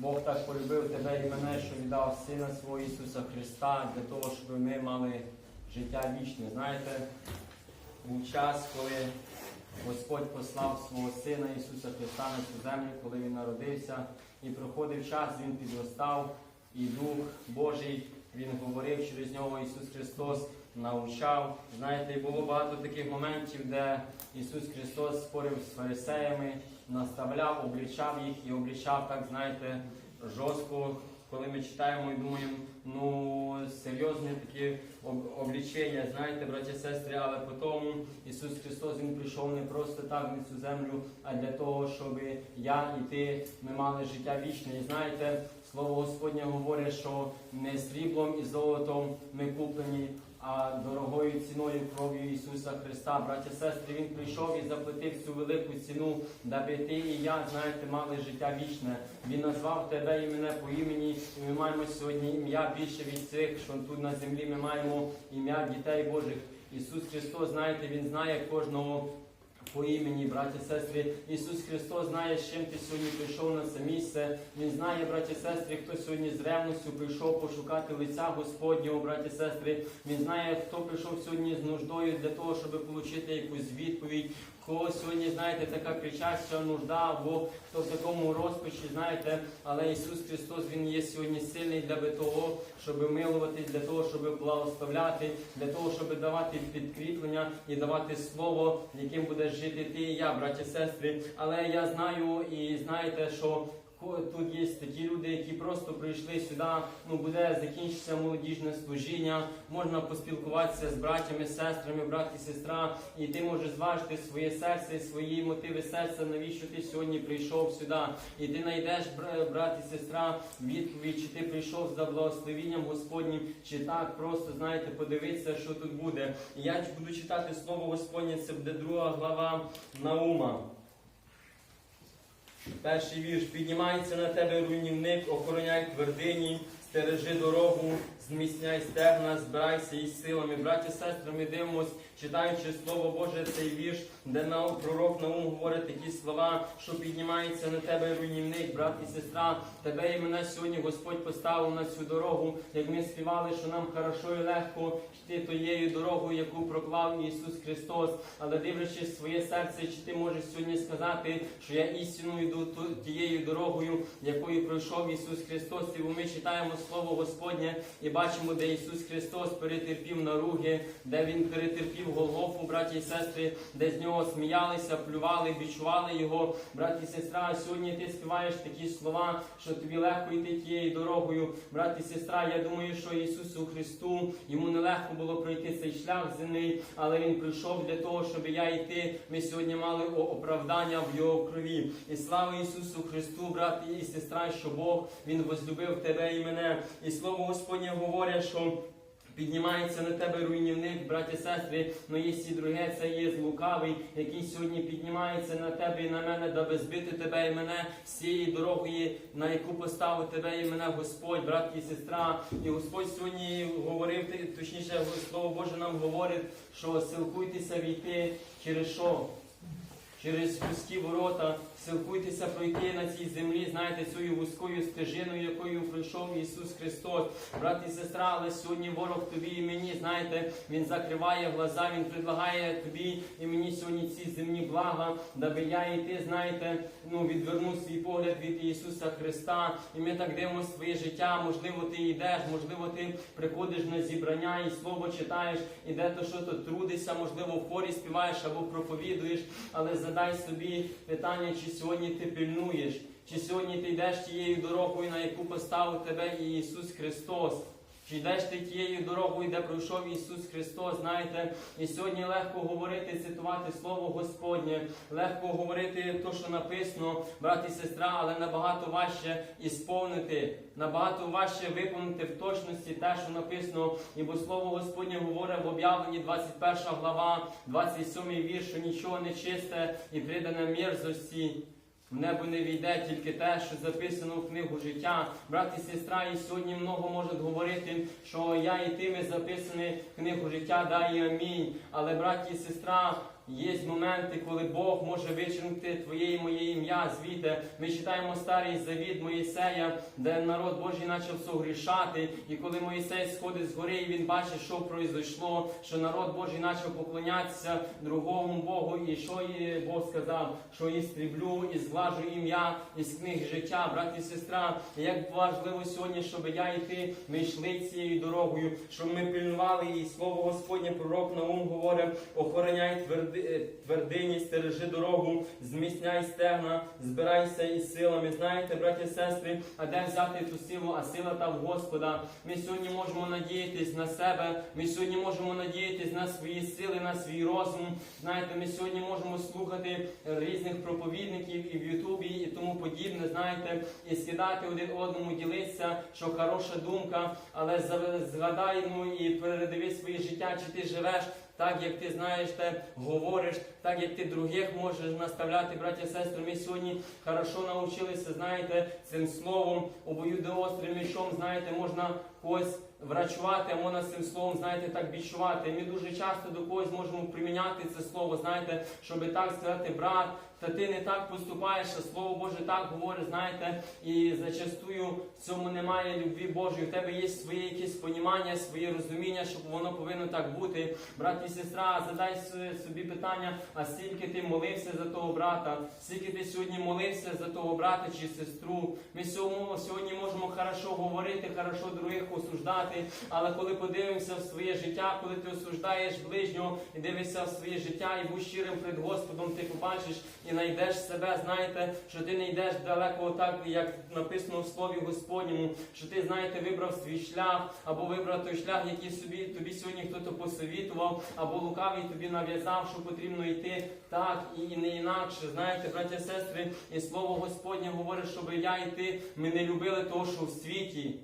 Бог так полюбив тебе і мене, що віддав Сина свого Ісуса Христа для того, щоб ми мали життя вічне. Знаєте, був час, коли Господь послав свого Сина Ісуса Христа на цю землю, коли Він народився, і проходив час, Він підростав, і Дух Божий Він говорив через нього Ісус Христос. Навчав, знаєте, і було багато таких моментів, де Ісус Христос спорив з фарисеями, наставляв, облічав їх і облічав так, знаєте, жорстко, коли ми читаємо і думаємо, ну серйозне такі об- облічення, знаєте, браті сестри, але потім Ісус Христос Він прийшов не просто так на цю землю, а для того, щоб я і ти ми мали життя вічне. І знаєте, слово Господнє говорить, що не сріблом і золотом ми куплені. А дорогою ціною кров'ю Ісуса Христа, Браття, сестри, Він прийшов і заплатив цю велику ціну, даби ти і я, знаєте, мали життя вічне. Він назвав тебе і мене по імені, і ми маємо сьогодні ім'я більше від цих, що тут на землі ми маємо ім'я дітей Божих. Ісус Христос, знаєте, Він знає кожного. По імені, браті сестри, Ісус Христос знає, з чим ти сьогодні прийшов на це місце. Він знає, браті сестри, хто сьогодні з ревністю прийшов пошукати лиця Господнього, браті сестри. Він знає, хто прийшов сьогодні з нуждою для того, щоб отримати якусь відповідь. Кого сьогодні, знаєте, така кричаща нужда, або хто в такому розпачі, знаєте, але Ісус Христос Він є сьогодні сильний для того, щоб милувати, для того, щоб благословляти, для того, щоб давати підкріплення і давати слово, яким буде жити ти і я, браті сестри. Але я знаю і знаєте, що Тут є такі люди, які просто прийшли сюди. Ну буде закінчиться молодіжне служіння. Можна поспілкуватися з братями, сестрами, брат і сестра, і ти можеш зважити своє серце, свої мотиви серця, навіщо ти сьогодні прийшов сюди. І ти знайдеш, брат і сестра, відповідь, чи ти прийшов за благословенням Господнім, чи так просто знаєте, подивитися, що тут буде. Я буду читати слово Господнє, це буде друга глава Наума. Перший вірш. Піднімається на тебе руйнівник, охороняй твердині, стережи дорогу, зміцняй стегна, збирайся із силами. Браті і сестри, ми дивимось, читаючи Слово Боже, цей вірш, де на пророк Наум говорить такі слова, що піднімається на тебе руйнівник, брат і сестра. Тебе і мене сьогодні Господь поставив на цю дорогу, як ми співали, що нам хорошо і легко йти тією дорогою, яку проклав Ісус Христос. Але дивлячись своє серце, чи ти можеш сьогодні сказати, що я істинно йду тією дорогою, якою пройшов Ісус Христос. І ми читаємо Слово Господнє і бачимо, де Ісус Христос перетерпів наруги, де Він перетерпів Голгофу, браті і сестри, де з нього сміялися, плювали, бічували його, брат і сестра. Сьогодні ти співаєш такі слова, що тобі легко йти тією дорогою. Брат і сестра, я думаю, що Ісусу Христу йому нелегко було пройти цей шлях земний, але Він прийшов для того, щоб я і ти. Ми сьогодні мали оправдання в Його крові. І слава Ісусу Христу, брат і сестра, що Бог Він возлюбив тебе і мене. І слово Господнє говорить, що. Піднімається на тебе руйнівник, браті сестри, но є і друге, це є лукавий, який сьогодні піднімається на тебе і на мене, даби збити тебе і мене всієї дорогою, на яку поставив тебе і мене Господь, брат і сестра. І Господь сьогодні говорив, точніше, Слово Боже нам говорить, що силкуйтеся війти через що? Через вузькі ворота, силкуйтеся пройти на цій землі, знаєте, цією вузькою стежиною, якою пройшов Ісус Христос. Брат і сестра, але сьогодні ворог тобі і мені, знаєте, Він закриває глаза, Він предлагає тобі і мені сьогодні ці земні блага, даби я і ти, знаєте, ну, відвернув свій погляд від Ісуса Христа. І ми так дивимося своє життя. Можливо, ти йдеш, можливо, ти приходиш на зібрання і слово читаєш, і де то що то трудишся, можливо, в хорі співаєш або проповідуєш, але задай собі питання, чи сьогодні ти пильнуєш, чи сьогодні ти йдеш тією дорогою, на яку поставив тебе Ісус Христос. Чи йдеш тією дорогою, де пройшов Ісус Христос, знаєте, і сьогодні легко говорити, цитувати Слово Господнє, легко говорити те, що написано, брат і сестра, але набагато важче ісповнити, набагато важче виконати в точності те, що написано. Ібо Слово Господнє говорить в об'явленні 21 глава, 27 вірш, що нічого не чисте і придане мерзості. В небо не війде тільки те, що записано в книгу життя. Брат і сестра, і сьогодні много можуть говорити, що я і ти ми записані в книгу життя, дай і амінь. Але брат і сестра, Є моменти, коли Бог може вичеркнути твоє і моє ім'я звідти. Ми читаємо старий завіт Моїсея, де народ Божий почав согрішати. І коли Моїсей сходить з гори, і він бачить, що произошло, що народ Божий почав поклонятися другому Богу, і що і Бог сказав, що і стріблю, і зглажу ім'я із книг життя, брат і сестра. Як важливо сьогодні, щоб я і ти ми йшли цією дорогою, щоб ми пильнували і слово Господнє пророк Наум говорить, охороняй тверди, твердині, стережи дорогу, зміцняй стегна, збирайся із силами. Знаєте, браті і сестри, а де взяти ту силу, а сила та в Господа. Ми сьогодні можемо надіятись на себе. Ми сьогодні можемо надіятись на свої сили, на свій розум. Знаєте, ми сьогодні можемо слухати різних проповідників і в Ютубі, і тому подібне. Знаєте, і скидати один одному, ділитися, що хороша думка, але згадай ну, і передивись своє життя, чи ти живеш. Так як ти знаєш, те говориш, так як ти других можеш наставляти, браття сестри. Ми сьогодні хорошо навчилися, знаєте, цим словом, обоюдоострим мішом. знаєте, можна когось врачувати, а можна цим словом, знаєте, так бічувати. Ми дуже часто до когось можемо приміняти це слово, знаєте, щоб так сказати, брат, та ти не так поступаєш, а слово Боже так говорить, знаєте, і зачастую в цьому немає любві Божої. У тебе є своє якесь понімання, своє розуміння, що воно повинно так бути. Брат і сестра, задай собі питання, а скільки ти молився за того брата, скільки ти сьогодні молився за того брата чи сестру. Ми сьогодні можемо хорошо говорити, хорошо других осуждати, але коли подивимося в своє життя, коли ти осуждаєш ближнього і дивишся в своє життя і будь щирим перед Господом, ти побачиш і знайдеш себе, знаєте, що ти не йдеш далеко так, як написано в Слові Господньому, що ти, знаєте, вибрав свій шлях, або вибрав той шлях, який собі тобі сьогодні хтось посовітував, або лукавий тобі нав'язав, що потрібно йти так і не інакше. Знаєте, браття сестри, і слово Господнє говорить, щоб я і ти ми не любили того, що в світі.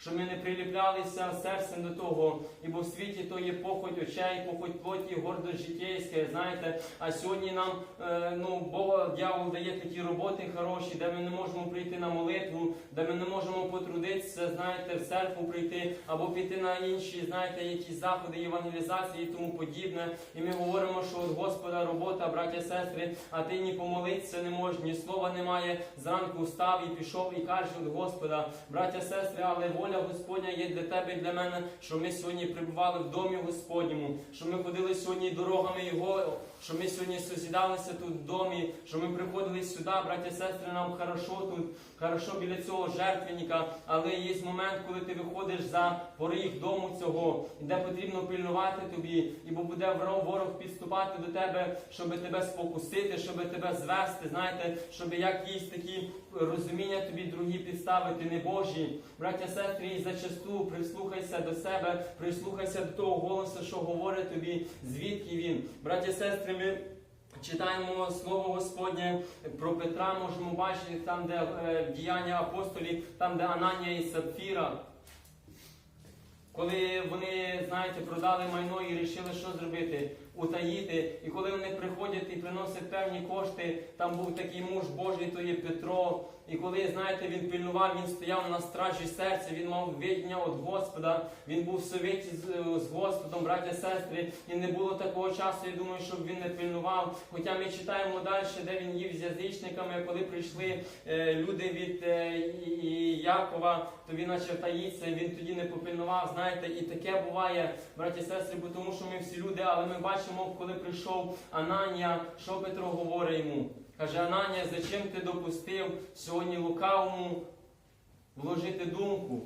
Щоб ми не приліплялися серцем до того, ібо в світі то є похоть очей, похоть плоті, гордость життєйська, знаєте. А сьогодні нам е, ну, Бог, дьявол дає такі роботи хороші, де ми не можемо прийти на молитву, де ми не можемо потрудитися, знаєте, в церкву прийти, або піти на інші, знаєте, якісь заходи євангелізації і тому подібне. І ми говоримо, що от Господа робота, браття, сестри, а ти ні помолитися не можеш, ні слова немає. Зранку встав і пішов і каже від Господа, браття, сестри, але воля Господня є для тебе і для мене, що ми сьогодні прибували в домі Господньому, що ми ходили сьогодні дорогами Його, що ми сьогодні созідалися тут в домі, що ми приходили сюди, браття, сестри, нам хорошо тут, хорошо біля цього жертвенника, але є момент, коли ти виходиш за поріг дому цього, де потрібно пильнувати тобі, ібо буде ворог підступати до тебе, щоб тебе спокусити, щоб тебе звести, знаєте, щоб якісь такі розуміння тобі другі підставити, не Божі. Браття, сестри, і зачасту прислухайся до себе, прислухайся до того голосу, що говорить тобі, звідки він. Браття, сестри, ми. Читаємо слово Господнє про Петра, можемо бачити там, де е, діяння апостолів, там, де Ананія і Сапфіра. Коли вони, знаєте, продали майно і вирішили, що зробити, утаїти. І коли вони приходять і приносять певні кошти, там був такий муж Божий, то є Петро. І коли, знаєте, він пильнував, він стояв на стражі серця, він мав видіння від Господа, він був в совіті з, з Господом, браття, сестри, і не було такого часу, я думаю, щоб він не пильнував. Хоча ми читаємо далі, де він їв з язичниками, коли прийшли е, люди від е, і- Якова, то він почав таїтися, він тоді не попильнував. Знаєте, і таке буває, браті сестри, бо тому що ми всі люди, але ми бачимо, коли прийшов Ананія, що Петро говорить йому. Каже, Ананія, зачем ти допустив сьогодні лукавому вложити думку?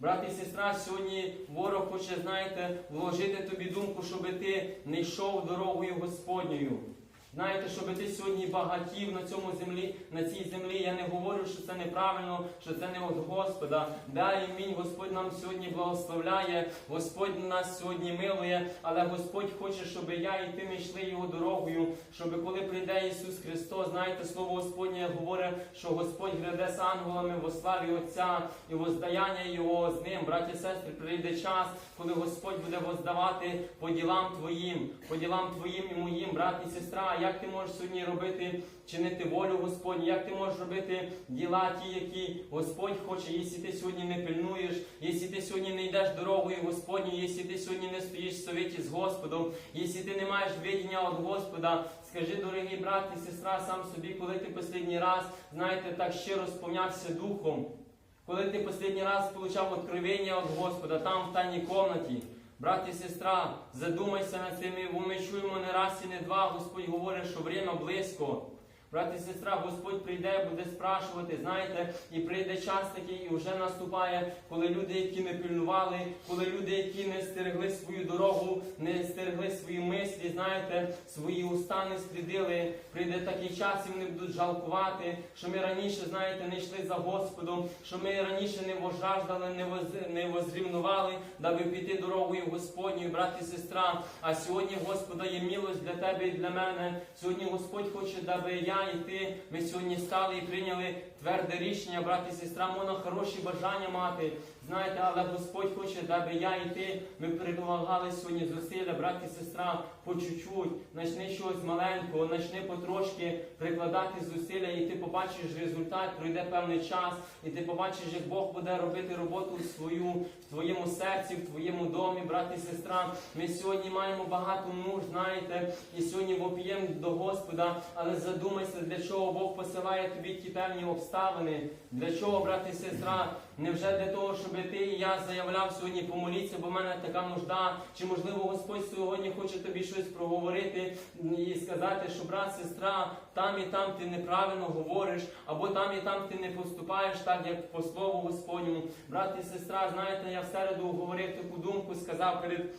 Брат і сестра, сьогодні ворог хоче, знаєте, вложити тобі думку, щоб ти не йшов дорогою Господньою. Знаєте, щоб ти сьогодні багатів на цьому землі, на цій землі. Я не говорю, що це неправильно, що це не від Господа. Далі мій Господь нам сьогодні благословляє, Господь нас сьогодні милує, але Господь хоче, щоб я і ти ми йшли його дорогою, щоб коли прийде Ісус Христос, знаєте, слово Господнє говорить, що Господь гряде з ангелами во славі Отця і воздаяння Його з ним. Браті і сестри, прийде час, коли Господь буде воздавати по ділам твоїм, по ділам твоїм і моїм, брат і сестра. Як ти можеш сьогодні робити, чинити волю Господню, як ти можеш робити діла ті, які Господь хоче, якщо ти сьогодні не пильнуєш, якщо ти сьогодні не йдеш дорогою Господню, якщо ти сьогодні не стоїш в совіті з Господом, якщо ти не маєш видіння від Господа, скажи, дорогі брат і сестра, сам собі, коли ти останній раз, знаєте, так щиро сповнявся духом. Коли ти останній раз получав откровення від Господа, там в тайній комнаті, брат і сестра, задумайся над цим, бо ми чуємо не раз і не два, Господь говорить, що время близько. Брат і сестра, Господь прийде, буде спрашувати, знаєте, і прийде час такий, і вже наступає, коли люди, які не пильнували, коли люди, які не стерегли свою дорогу, не стерегли свої мислі, знаєте, свої уста не слідили. Прийде такий час, і вони будуть жалкувати, що ми раніше, знаєте, не йшли за Господом, що ми раніше не вожаждали, не воз не возрівнували, даби піти дорогою Господньою, брат і сестра. А сьогодні Господа є милость для тебе і для мене. Сьогодні Господь хоче, даби я і ти. Ми сьогодні стали і прийняли тверде рішення, брат і сестра, можна хороші бажання мати. Знаєте, але Господь хоче, даби я і ти. Ми прилагали сьогодні зусилля, брат і сестра, по чуть-чуть. Начни щось маленького, начни потрошки прикладати зусилля, і ти побачиш результат, пройде певний час, і ти побачиш, як Бог буде робити роботу свою в твоєму серці, в твоєму домі, брат і сестра. Ми сьогодні маємо багато нужд, знаєте, і сьогодні вопіємо до Господа, але задумайся, для чого Бог посилає тобі ті певні обставини. Для чого, брат і сестра? Невже для того, щоб ти і я заявляв сьогодні помоліться, бо в мене така нужда? Чи можливо Господь сьогодні хоче тобі щось проговорити і сказати, що брат, сестра, там і там ти неправильно говориш, або там і там ти не поступаєш так, як по слову Господньому. Брат і сестра, знаєте, я в середу говорив таку думку, сказав перед.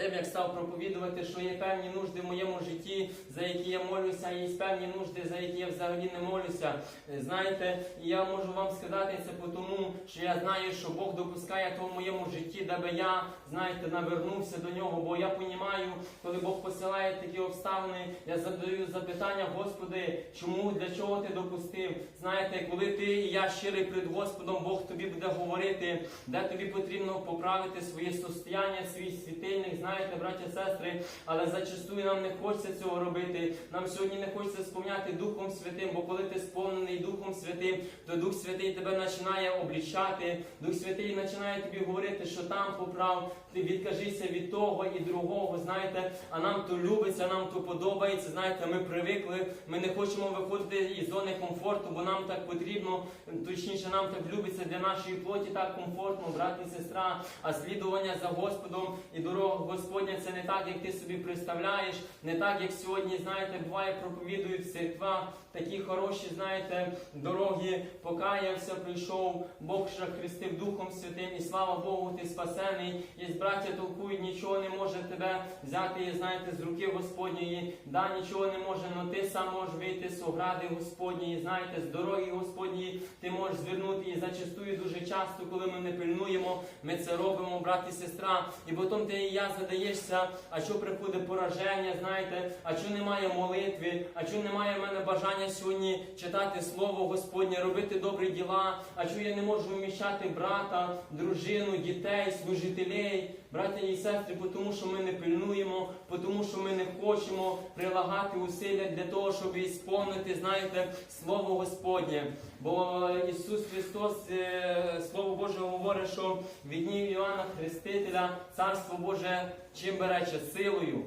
Тим, як став проповідувати, що є певні нужди в моєму житті, за які я молюся, є певні нужди, за які я взагалі не молюся. Е, Знаєте, я можу вам сказати це тому, що я знаю, що Бог допускає то в моєму житті, даби я, знаєте, навернувся до нього. Бо я понімаю, коли Бог посилає такі обставини, я задаю запитання, Господи, чому, для чого ти допустив? Знаєте, коли ти і я щирий перед Господом, Бог тобі буде говорити, де тобі потрібно поправити своє состояння, свій світильник, знаєте, браті і сестри, але зачастую нам не хочеться цього робити. Нам сьогодні не хочеться сповняти Духом Святим, бо коли ти сповнений Духом Святим, то Дух Святий тебе починає облічати, Дух Святий починає тобі говорити, що там поправ, ти відкажися від того і другого, знаєте, а нам то любиться, нам то подобається. Знаєте, ми привикли, ми не хочемо виходити із зони комфорту, бо нам так потрібно, точніше, нам так любиться для нашої плоті так комфортно, брат і сестра. А слідування за Господом і дорога Господня це не так, як ти собі представляєш, не так, як сьогодні, знаєте, буває, проповідують в церквах такі хороші, знаєте, дороги, покаявся, прийшов, Бог ще хрестив Духом Святим, і слава Богу, ти спасений. Є браття толкують, нічого не може тебе взяти, знаєте, з руки Господньої, да, нічого не може, але ти сам можеш вийти з огради Господньої, знаєте, з дороги Господньої ти можеш звернути і зачастую дуже часто, коли ми не пильнуємо, ми це робимо, брат і сестра. І потім ти і я задаєшся, а що приходить пораження, знаєте, а що немає молитви, а що немає в мене бажання сьогодні читати Слово Господнє, робити добрі діла, а що я не можу вміщати брата, дружину, дітей, служителей, браття і сестри, тому що ми не пильнуємо, тому що ми не хочемо прилагати усилля для того, щоб ісповнити, знаєте, Слово Господнє. Бо Ісус Христос, е, Слово Боже, говорить, що від днів Іоанна Хрестителя Царство Боже чим берече силою.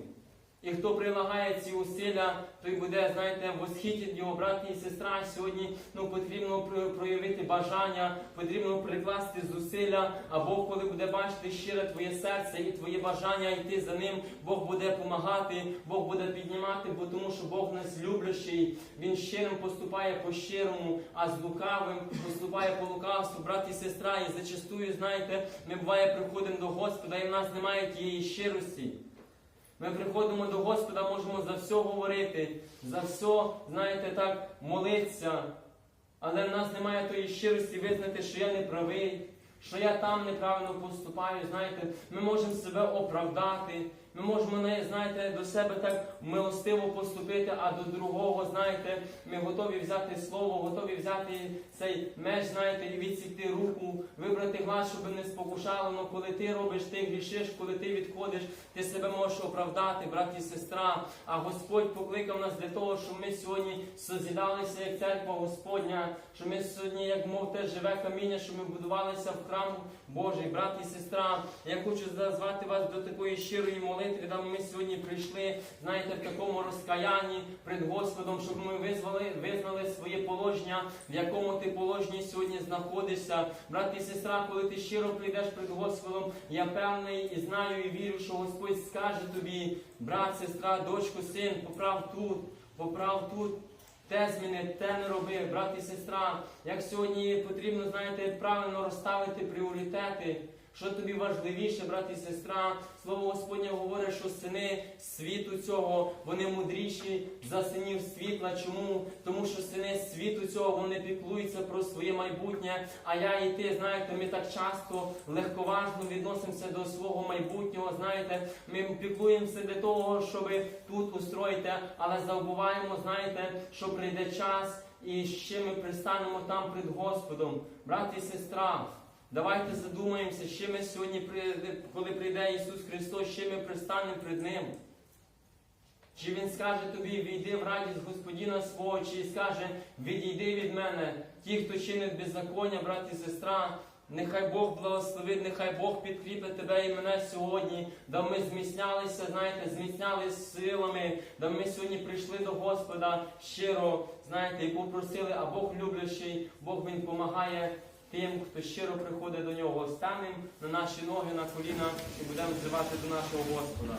І хто прилагає ці усилля, той буде, знаєте, восхитить його брат і сестра. Сьогодні ну, потрібно проявити бажання, потрібно прикласти зусилля, а Бог, коли буде бачити щире твоє серце і твоє бажання йти за ним, Бог буде допомагати, Бог буде піднімати, бо тому що Бог нас люблячий, Він щирим поступає по щирому, а з лукавим поступає по лукавству, брат і сестра. І зачастую, знаєте, ми буває приходимо до Господа, і в нас немає тієї щирості. Ми приходимо до Господа, можемо за все говорити, за все, знаєте, так, молитися. Але в нас немає тої щирості визнати, що я не правий, що я там неправильно поступаю. Знаєте, ми можемо себе оправдати. Ми можемо знаєте до себе так милостиво поступити, а до другого, знаєте, ми готові взяти слово, готові взяти цей меч, знаєте, і відсікти руку, вибрати глас, щоб не спокушало. Но коли ти робиш, ти грішиш, коли ти відходиш, ти себе можеш оправдати, брат і сестра. А Господь покликав нас для того, щоб ми сьогодні созідалися як церква Господня, що ми сьогодні, як мов те живе каміння, що ми будувалися в храм Божий, брат і сестра. Я хочу зазвати вас до такої щирої молитви, де ми сьогодні прийшли, знаєте, в такому розкаянні перед Господом, щоб ми визвали, визнали своє положення, в якому ти положенні сьогодні знаходишся. Брат і сестра, коли ти щиро прийдеш перед Господом, я певний і знаю, і вірю, що Господь скаже тобі, брат, сестра, дочко, син, поправ тут, поправ тут. Те зміни, те не роби, брат і сестра. Як сьогодні потрібно, знаєте, правильно розставити пріоритети. Що тобі важливіше, брат і сестра? Слово Господнє говорить, що сини світу цього, вони мудріші за синів світла. Чому? Тому що сини світу цього вони піклуються про своє майбутнє. А я і ти, знаєте, ми так часто легковажно відносимося до свого майбутнього. Знаєте, ми піклуємося для того, щоб тут устроїти, але забуваємо, знаєте, що прийде час і ще ми пристанемо там перед Господом, брат і сестра. Давайте задумаємося, ще ми сьогодні, коли прийде Ісус Христос, ще ми пристанемо перед Ним. Чи Він скаже тобі, війди в радість Господіна свого, чи скаже, відійди від мене, ті, хто чинить беззаконня, брат і сестра, нехай Бог благословить, нехай Бог підкріпить тебе і мене сьогодні, да ми зміцнялися, знаєте, зміцнялися силами, да ми сьогодні прийшли до Господа щиро, знаєте, і попросили, а Бог люблячий, Бог Він допомагає тим, хто щиро приходить до нього. Станемо на наші ноги, на коліна і будемо взивати до нашого Господа.